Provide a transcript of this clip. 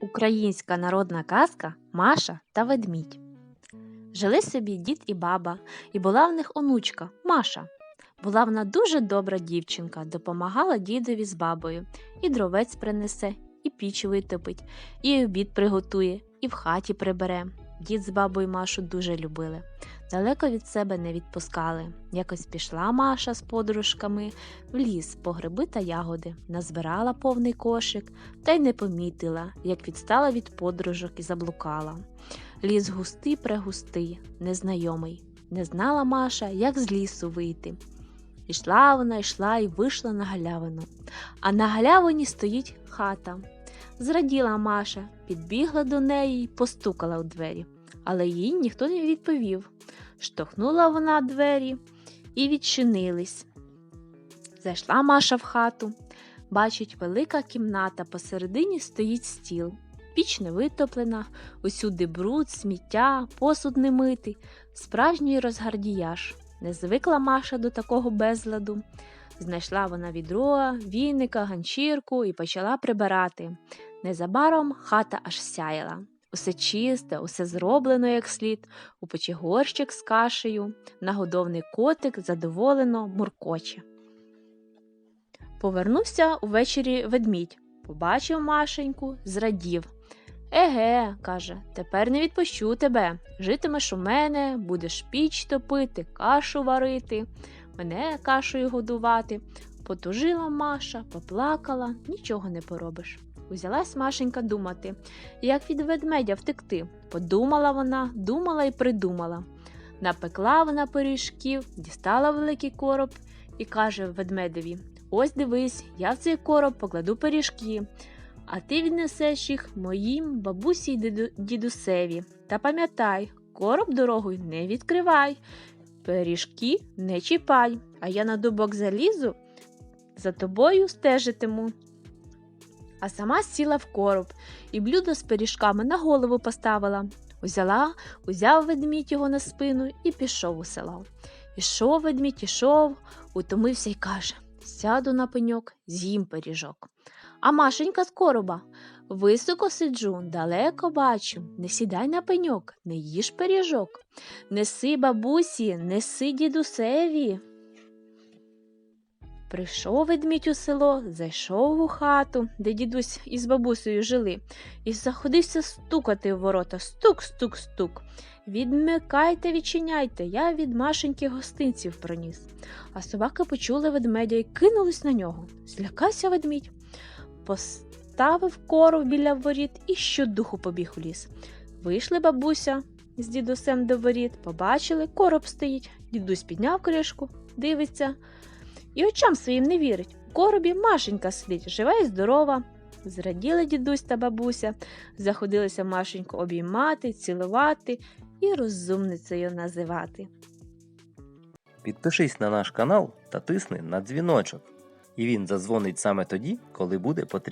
Українська народна казка Маша та ведмідь. Жили собі дід і баба, і була в них онучка Маша. Була вона дуже добра дівчинка, допомагала дідові з бабою, і дровець принесе, і піч витопить, і обід приготує, і в хаті прибере. Дід з бабою Машу дуже любили. Далеко від себе не відпускали. Якось пішла Маша з подружками в ліс по гриби та ягоди, назбирала повний кошик та й не помітила, як відстала від подружок і заблукала. Ліс густий прегустий, незнайомий. Не знала Маша, як з лісу вийти. Ішла вона, йшла і вийшла на галявину. А на галявині стоїть хата. Зраділа Маша, підбігла до неї й постукала у двері, але їй ніхто не відповів. Штовхнула вона двері і відчинились. Зайшла Маша в хату. Бачить, велика кімната, посередині стоїть стіл. Піч не витоплена, усюди бруд, сміття, посуд не митий, справжній розгардіяж. Не звикла Маша до такого безладу. Знайшла вона відро, віника, ганчірку і почала прибирати. Незабаром хата аж сяяла. Усе чисте, усе зроблено як слід, у печі горщик з кашею, нагодовний котик задоволено муркоче. Повернувся увечері ведмідь, побачив Машеньку, зрадів. Еге, каже, тепер не відпущу тебе. Житимеш у мене, будеш піч топити, кашу варити, мене кашею годувати. Потужила Маша, поплакала, нічого не поробиш. Узялась Машенька думати, як від ведмедя втекти. Подумала вона, думала і придумала. Напекла вона пиріжків, дістала великий короб і каже ведмедеві: Ось дивись, я в цей короб покладу пиріжки, а ти віднесеш їх моїм бабусі й дідусеві. Та пам'ятай, короб дорогою не відкривай, пиріжки не чіпай, а я на дубок залізу, за тобою стежитиму. А сама сіла в короб і блюдо з пиріжками на голову поставила. Узяла, узяв ведмідь його на спину і пішов у село. Ішов ведмідь, ішов, утомився й каже: Сяду на пеньок, з'їм пиріжок. А Машенька з короба. Високо сиджу, далеко бачу, не сідай на пеньок, не їж пиріжок. Неси бабусі, неси дідусеві. Прийшов ведмідь у село, зайшов у хату, де дідусь із бабусею жили, і заходився стукати в ворота. Стук, стук, стук. Відмикайте, відчиняйте, я від Машеньки гостинців приніс. А собаки почули ведмедя і кинулись на нього. Злякався ведмідь, поставив коров біля воріт і щодуху побіг у ліс. Вийшли бабуся з дідусем до воріт, побачили, короб стоїть. Дідусь підняв кришку, дивиться і очам своїм не вірить. У коробі Машенька сидить, жива і здорова. Зраділи дідусь та бабуся, заходилися Машеньку обіймати, цілувати і розумницею називати. Підпишись на наш канал та тисни на дзвіночок. І він задзвонить саме тоді, коли буде потрібно.